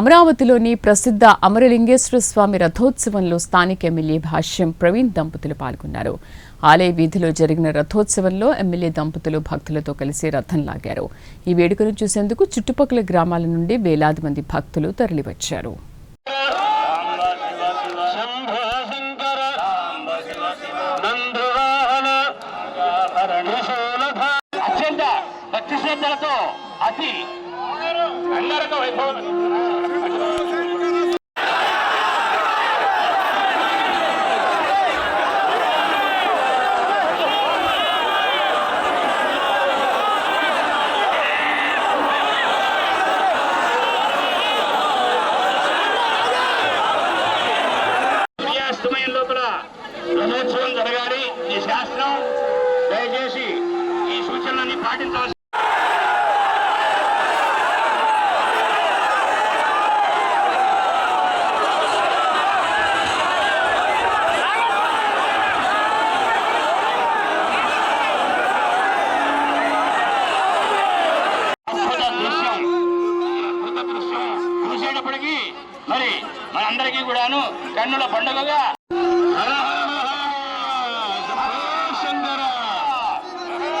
అమరావతిలోని ప్రసిద్ధ అమరలింగేశ్వర స్వామి రథోత్సవంలో స్థానిక ఎమ్మెల్యే భాష్యం ప్రవీణ్ దంపతులు పాల్గొన్నారు. ఆలయ వీధిలో జరిగిన రథోత్సవంలో ఎమ్మెల్యే దంపతులు భక్తులతో కలిసి రథం లాగారు. ఈ వేడుకను చూసేందుకు చుట్టుపక్కల గ్రామాల నుండి వేలాది మంది భక్తులు తరలివచ్చారు. అత్యంత భక్తి శ్రద్ధలతో అతి అంగరక వైభవం రథోత్సవం జరగాలి. ఈ శాస్త్రం దయచేసి ఈ సూచనలన్నీ పాటించవలసి మరి మనందరికీ కూడాను కన్నుల పండుగగా.